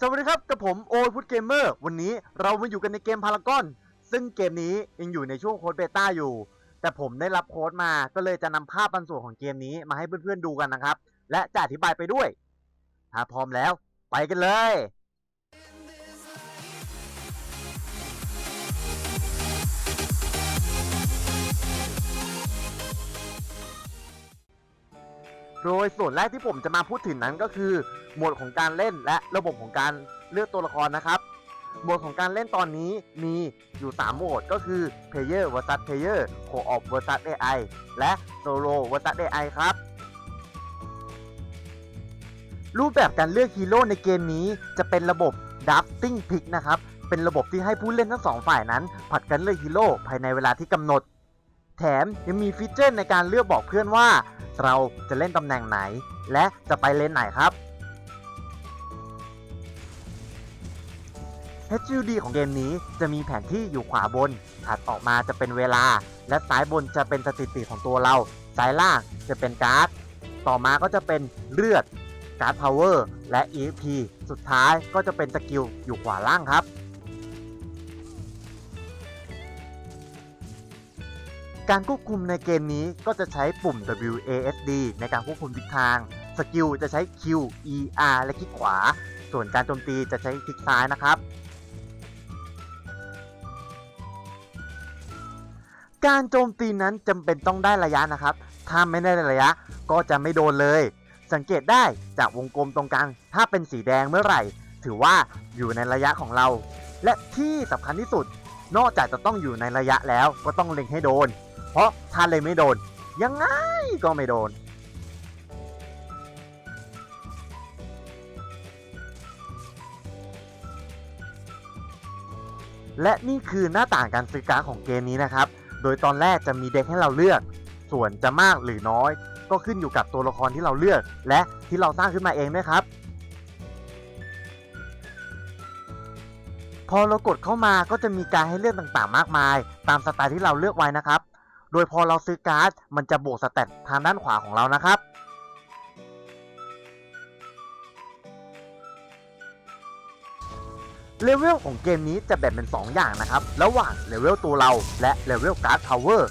สวัสดีครับกับผมโอพุทเกมเมอร์วันนี้เรามาอยู่กันในเกมพารากอน ซึ่งเกมนี้ยังอยู่ในช่วงโค้ดเบต้าอยู่ แต่ผมได้รับโค้ดมาก็เลยจะนำภาพบางส่วนของเกมนี้มาให้เพื่อนๆดูกันนะครับ และจะอธิบายไปด้วย ถ้าพร้อมแล้ว ไปกันเลย โดยส่วนแรกที่ผมจะมาพูดถึงนั้นก็คือโหมดของการเล่นและระบบของการเลือกตัวละครนะครับโหมดของการเล่นตอนนี้มีอยู่ 3 โหมดก็คือ Player vs Player Co-op vs AI และ Solo vs AI ครับ รูปแบบการเลือกฮีโร่ในเกมนี้จะเป็นระบบ Drafting Pick นะครับ เป็นระบบที่ให้ผู้เล่นทั้งสองฝ่ายนั้นผัดกันเลือกฮีโร่ภายในเวลาที่กำหนด แถมยังมีฟีเจอร์ในการเลือกบอกเพื่อนว่า เราจะเล่นตำแหน่งไหน และจะไปเลนไหนครับ HUD ของเกมนี้จะมีแผนที่อยู่ขวาบน ถัดออกมาจะเป็นเวลา และซ้ายบนจะเป็นสถิติของตัวเรา ซ้ายล่างจะเป็นการ์ด ต่อมาก็จะเป็นเลือด การ์ดพาวเวอร์ และ EXP สุดท้ายก็จะเป็นสกิลอยู่ขวาล่างครับ การควบคุมในเกมนี้ก็จะใช้ปุ่ม WASD ในการควบคุมทิศทาง สกิลจะใช้ Q E R และคลิกขวา ส่วนการโจมตีจะใช้คลิกซ้ายนะครับ การโจมตีนั้นจำเป็นต้องได้ระยะนะครับ ถ้าไม่ได้ระยะก็จะไม่โดนเลย สังเกตได้จากวงกลมตรงกลาง ถ้าเป็นสีแดงเมื่อไหร่ ถือว่าอยู่ในระยะของเรา และที่สำคัญที่สุดนอกจากจะต้องอยู่ในระยะแล้วก็ต้องเล็งให้โดน เพราะถ้าเล็งไม่โดน ยังไงก็ไม่โดน และนี่คือหน้าต่างการซื้อการ์ดของเกมนี้นะครับ โดยตอนแรกจะมีเด็กให้เราเลือก ส่วนจะมากหรือน้อย ก็ขึ้นอยู่กับตัวละครที่เราเลือก และที่เราสร้างขึ้นมาเองด้วยครับพอเรากดเข้ามาก็จะมีการให้เลือกต่างๆ มากมาย ตามสไตล์ที่เราเลือกไว้นะครับ ดยพอเราซื้อการ์ด มันจะบวกสเตตทางด้านขวาของเรานะครับเลเวลของเกมนี้จะแบ่งเป็น 2 อย่างนะครับ ระหว่างเลเวลตัวเราและเลเวลการ์ดพาวเวอร์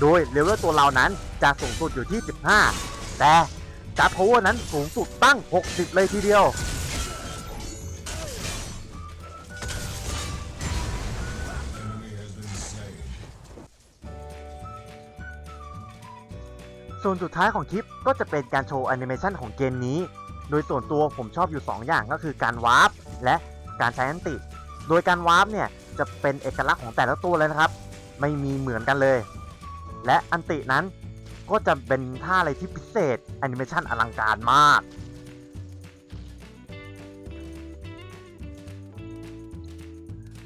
โดยเลเวลตัวเรานั้นจะสูงสุดอยู่ที่ 15 แต่การ์ดพาวเวอร์นั้นสูงสุดตั้ง 60 เลยทีเดียว ส่วนสุดท้ายของคลิปก็จะเป็นการโชว์แอนิเมชันของเกมนี้ โดยส่วนตัวผมชอบอยู่ 2 อย่างก็คือการวาร์ปและการใช้อันติ โดยการวาร์ปเนี่ยจะเป็นเอกลักษณ์ของแต่ละตัวเลยนะครับ ไม่มีเหมือนกันเลย และอันตินั้นก็จะเป็นท่าอะไรที่พิเศษแอนิเมชันอลังการมาก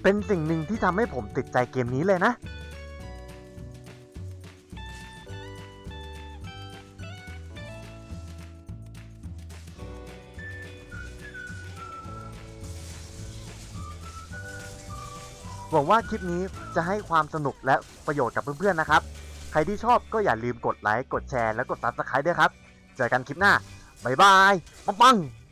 เป็นสิ่งหนึ่งที่ทำให้ผมติดใจเกมนี้เลยนะ หวังว่าคลิปนี้จะให้ความสนุกและประโยชน์กับเพื่อนๆนะครับ ใครที่ชอบก็อย่าลืมกดไลค์ กดแชร์ และกด Subscribe ด้วยครับ เจอกันคลิปหน้า บ๊ายบาย ปังๆ